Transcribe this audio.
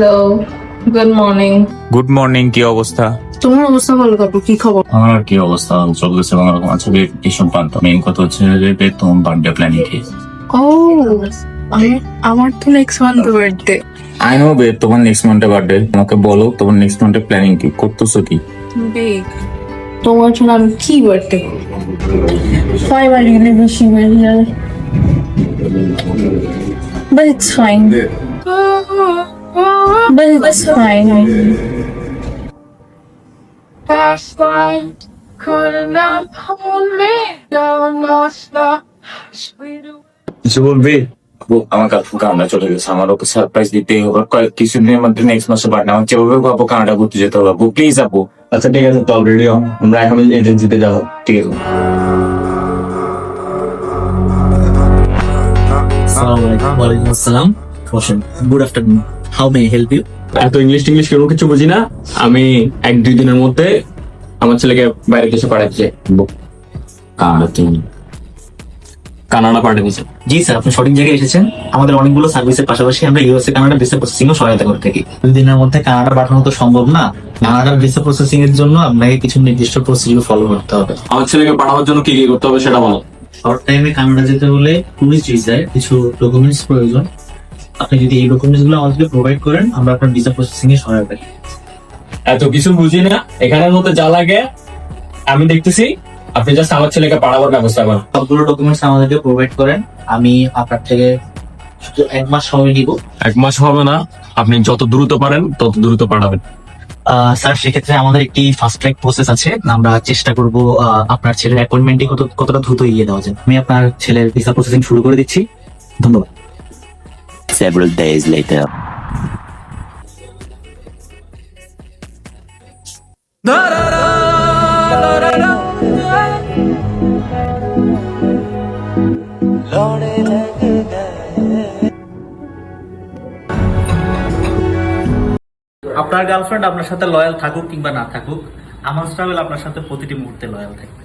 Good morning good morning কি অবস্থা? তোমার অবস্থা বলো কাকু কি খবর? আমার আর কি অবস্থা? চলতেছে কোনো রকম আছে বেশ এই সংক্রান্ত মেইন কথা হচ্ছে যে বে তোমার বার্থডে প্ল্যানিং কি? ও আমার তো next month birthday I know bae তোমার নেক্সট মান্থে বার্থডে আমাকে বলো তোমার নেক্সট মান্থে প্ল্যানিং কি? করতেছো কি? বেগ তোমার জন্য আমি কি birthday Why am I really wishing you fine. Past life could not hold me. Down, lost the কিছু বলবি? আমার কাকু কানাডা চলে গেছে। আমার ওকে সারপ্রাইজ দিতে হবে। কয়েক কিছুদিনের মধ্যে নেক্সট মাসে বার্থডে আমার যেভাবে হোক কানাডা ঘুরতে যেতে হবে। আপু প্লিজ আপু। আচ্ছা ঠিক আছে তো অলরেডি আমরা এখন এজেন্সিতে যাব। ঠিক আছে। ওয়ালাইকুম আসসালাম। Good afternoon how may help you এত ইংলিশ টিংলিশ কেউ কিছু বুঝি না। আমি এক দুই দিনের মধ্যে আমার ছেলেকে বাইরে দেশে পাঠাচ্ছি। কানাডা পাঠিয়েছে জি স্যার আপনি সঠিক জায়গায় এসেছেন। আমাদের অনেকগুলো সার্ভিসের পাশাপাশি আমরা ইউএসএ কানাডা ভিসা প্রসেসিং ও সহায়তা করে থাকি। দুই দিনের মধ্যে কানাডা পাঠানো তো সম্ভব না। কানাডার ভিসা প্রসেসিং এর জন্য আপনাকে কিছু নির্দিষ্ট প্রসিডিউর ফলো করতে হবে। আমার ছেলেকে পাঠানোর জন্য কি কি করতে হবে সেটা বলো। শর্ট টাইমে কানাডা যেতে হলে টুরিস্ট ভিসায় কিছু ডকুমেন্টস প্রয়োজন। আপনি যদি এই ডকুমেন্টসগুলো আমাদেরকে প্রোভাইড করেন আমরা আপনার ভিসা প্রসেসিং এ সহায়তা করি। এত কিছু বুঝি না। এখানের মধ্যে যা লাগে আমি দেখতেছি। আপনি জাস্ট আমার ছেলেকে পাঠাবার ব্যবস্থা করেন। সবগুলো ডকুমেন্টস আমাদেরকে প্রোভাইড করেন। আমি আপনার থেকে শুধু এক মাস সময় নিব। এক মাস হবে না। আপনি যত দ্রুত পারেন তত দ্রুত পাঠাবেন। আহ, স্যার সেক্ষেত্রে আমাদের একটি ফাস্ট ট্র্যাক প্রসেস আছে। আমরা চেষ্টা করব আহ, আপনার ছেলের অ্যাপয়েন্টমেন্টটি কত কতটা দ্রুত এগিয়ে দেওয়া যায়। আমি আপনার ছেলের ভিসা প্রসেসিং শুরু করে দিচ্ছি। ধন্যবাদ। Several days later. আপনার গার্লফ্রেন্ড আপনার সাথে লয়াল থাকুক কিংবা না থাকুক আমার ট্রাভেল আপনার সাথে প্রতিটি মুহূর্তে লয়াল থাকে